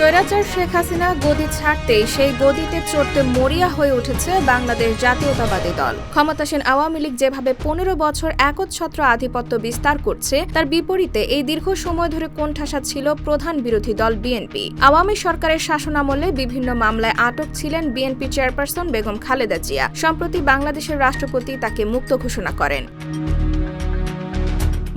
স্বৈরাচার শেখ হাসিনা গদি ছাড়তেই সেই গদিতে চড়তে মরিয়া হয়ে উঠেছে বাংলাদেশ জাতীয়তাবাদী দল। ক্ষমতাসীন আওয়ামী লীগ যেভাবে পনেরো বছর একচ্ছত্র আধিপত্য বিস্তার করছে, তার বিপরীতে এই দীর্ঘ সময় ধরে কোণঠাসা ছিল প্রধান বিরোধী দল বিএনপি। আওয়ামী সরকারের শাসনামলে বিভিন্ন মামলায় আটক ছিলেন বিএনপি চেয়ারপারসন বেগম খালেদা জিয়া। সম্প্রতি বাংলাদেশের রাষ্ট্রপতি তাকে মুক্ত ঘোষণা করেন।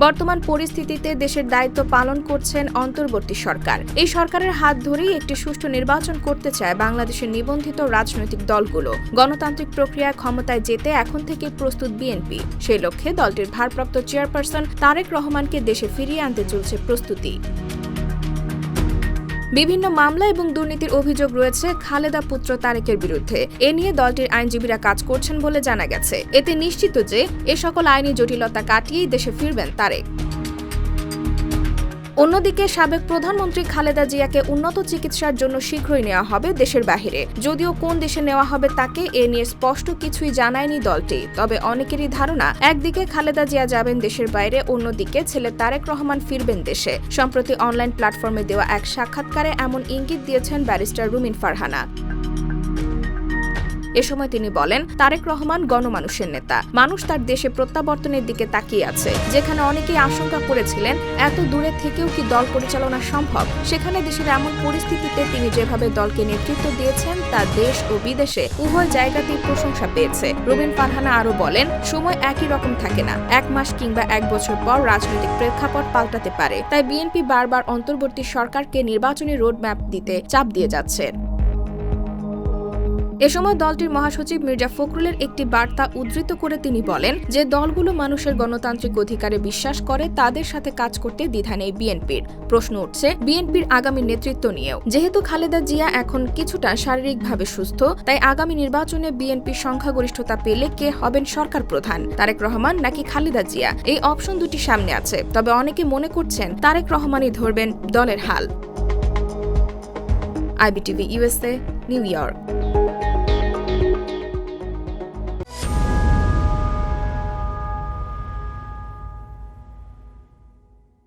বর্তমান পরিস্থিতিতে দেশের দায়িত্ব পালন করছেন অন্তর্বর্তী সরকার। এই সরকারের হাত ধরেই একটি সুষ্ঠু নির্বাচন করতে চায় বাংলাদেশের নিবন্ধিত রাজনৈতিক দলগুলো। গণতান্ত্রিক প্রক্রিয়ায় ক্ষমতায় যেতে এখন থেকে প্রস্তুত বিএনপি। সেই লক্ষ্যে দলটির ভারপ্রাপ্ত চেয়ারপারসন তারেক রহমানকে দেশে ফিরিয়ে আনতে চলছে প্রস্তুতি। বিভিন্ন মামলা এবং দুর্নীতির অভিযোগ রয়েছে খালেদা পুত্র তারেকের বিরুদ্ধে। এ নিয়ে দলটির আইনজীবীরা কাজ করছেন বলে জানা গেছে। এতে নিশ্চিত যে এ সকল আইনি জটিলতা কাটিয়েই দেশে ফিরবেন তারেক। অন্যদিকে সাবেক প্রধানমন্ত্রী খালেদা জিয়াকে উন্নত চিকিৎসার জন্য শীঘ্রই নেওয়া হবে দেশের বাহিরে। যদিও কোন দেশে নেওয়া হবে তাকে এ নিয়ে স্পষ্ট কিছুই জানায়নি দলটি। তবে অনেকেরই ধারণা, একদিকে খালেদা জিয়া যাবেন দেশের বাইরে, অন্যদিকে ছেলে তারেক রহমান ফিরবেন দেশে। সম্প্রতি অনলাইন প্ল্যাটফর্মে দেওয়া এক সাক্ষাৎকারে এমন ইঙ্গিত দিয়েছেন ব্যারিস্টার রুমিন ফারহানা। এ সময় তিনি বলেন, তারেক রহমান গণমানুষের নেতা। মানুষ তার দেশে প্রত্যাবর্তনের দিকে তাকিয়ে আছে। যেখানে অনেকেই আশঙ্কা করেছিলেন, এত দূরে থেকেও কি দল পরিচালনা সম্ভব? সেখানে দেশের এমন পরিস্থিতিতে তিনি যেভাবে দলকে নেতৃত্ব দিয়েছেন, তা দেশ ও বিদেশে উভয় জায়গাতেই প্রশংসা পেয়েছে। রবিন ফারহানা আরও বলেন, সময় একই রকম থাকে না। এক মাস কিংবা এক বছর পর রাজনৈতিক প্রেক্ষাপট পাল্টাতে পারে। তাই বিএনপি বারবার অন্তর্বর্তী সরকারকে নির্বাচনী রোডম্যাপ দিতে চাপ দিয়ে যাচ্ছে। এ সময় দলটির মহাসচিব মির্জা ফখরুলের একটি বার্তা উদ্ধৃত করে তিনি বলেন যে দলগুলো মানুষের গণতান্ত্রিক অধিকারে বিশ্বাস করে, তাদের সাথে কাজ করতে দ্বিধা নেই বিএনপির। প্রশ্ন উঠছে, বিএনপির আগামী নেতৃত্ব নিয়েও। যেহেতু খালেদা জিয়া এখন কিছুটা শারীরিকভাবে সুস্থ, তাই আগামী নির্বাচনে বিএনপির সংখ্যাগরিষ্ঠতা পেলে কে হবেন সরকার প্রধান? তারেক রহমান নাকি খালেদা জিয়া? এই অপশন দুটি সামনে আছে। তবে অনেকে মনে করছেন, তারেক রহমানই ধরবেন দলের হাল। IBTV USA New York.